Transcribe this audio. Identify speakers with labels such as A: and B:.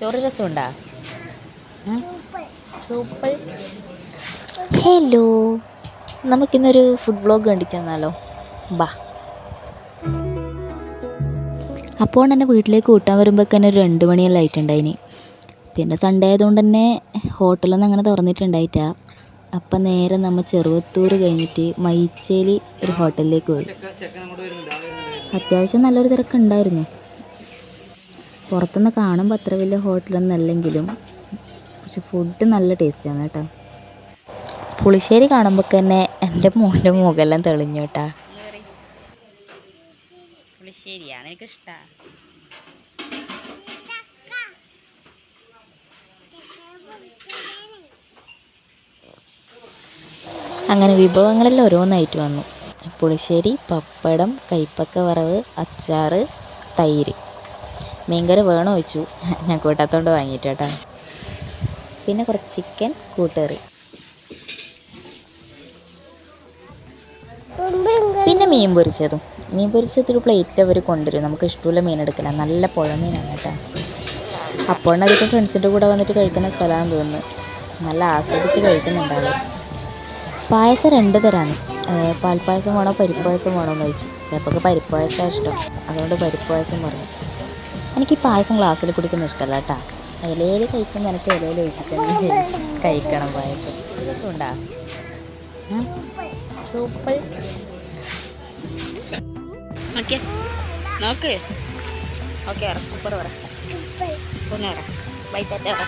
A: ചോറ് രസമുണ്ടാ? Super. Hello. നമുക്കിന്നൊരു ഫുഡ് ബ്ലോഗ് കണ്ടിച്ചു തന്നാലോ ബാ. അപ്പോൾ തന്നെ വീട്ടിലേക്ക് കൂട്ടാൻ വരുമ്പോൾ തന്നെ ഒരു രണ്ട് മണിയെല്ലാം ആയിട്ടുണ്ടായിനി. പിന്നെ സൺഡേ ആയതുകൊണ്ട് തന്നെ ഹോട്ടലൊന്നും അങ്ങനെ തുറന്നിട്ടുണ്ടായിട്ടാ. അപ്പം നേരെ നമ്മൾ ചെറുവത്തൂർ കഴിഞ്ഞിട്ട് മൈച്ചേലി ഒരു ഹോട്ടലിലേക്ക് പോയി. അത്യാവശ്യം നല്ലൊരു തിരക്കുണ്ടായിരുന്നു. പുറത്തുനിന്ന് കാണുമ്പോൾ അത്ര വലിയ ഹോട്ടലൊന്നും അല്ലെങ്കിലും പക്ഷെ ഫുഡ് നല്ല ടേസ്റ്റാണ് കേട്ടോ. പുളിശ്ശേരി കാണുമ്പോൾ തന്നെ എന്റെ മോന്റെ മുഖമെല്ലാം തെളിഞ്ഞു കേട്ടാ. പുളിശ്ശേരിയാണ് എനിക്ക് ഇഷ്ടമാണ് അങ്ങനെ വിഭവങ്ങളെല്ലാം ഓരോന്നായിട്ട് വന്നു. പുളിശ്ശേരി പപ്പടം കൈപ്പക്ക വറവ് അച്ചാറ് തൈര്. മീൻകറി വേണോ വെച്ചു ഞാൻ കൂട്ടാത്തോണ്ട് വാങ്ങിയിട്ട് കേട്ടോ പിന്നെ കുറച്ച് ചിക്കൻ കൂട്ടുകറി. പിന്നെ മീൻ പൊരിച്ചതും. മീൻ പൊരിച്ചത് ഒരു പ്ലേറ്റിൽ അവർ കൊണ്ടുവരും. നമുക്ക് ഇഷ്ടമുള്ള മീൻ എടുക്കില്ല നല്ല പുഴ മീനാണ് കേട്ടോ. അപ്പോൾ അതൊക്കെ ഫ്രണ്ട്സിന്റെ കൂടെ വന്നിട്ട് കഴിക്കുന്ന സ്ഥലമാണെന്ന് തോന്നുന്നു. നല്ല ആസ്വദിച്ച് കഴിക്കുന്നുണ്ടാവും. പായസം രണ്ട് തരാണ്. പാൽപ്പായസം വേണോ പരിപ്പ് പായസം വേണോ എന്ന് ചോദിച്ചു. അപ്പോൾ പരിപ്പ് പായസമാണ് ഇഷ്ടം. അതുകൊണ്ട് പരിപ്പ് പായസം പറഞ്ഞു. എനിക്ക് ഈ പായസം ഗ്ലാസ്സിൽ കുടിക്കുന്ന ഇഷ്ടമല്ല കേട്ടോ ഇലയിൽ കഴിക്കുമ്പോൾ എനിക്ക് ഇലയിൽ ഒഴിച്ചിട്ട് കഴിക്കണം പായസം. രസമുണ്ടാ സൂപ്പർ ഓക്കെ നോക്ക്. ഓക്കെ പറ. സൂപ്പർ പറ പൊന്നു പറ. ബൈറ്റാറ്റ പറ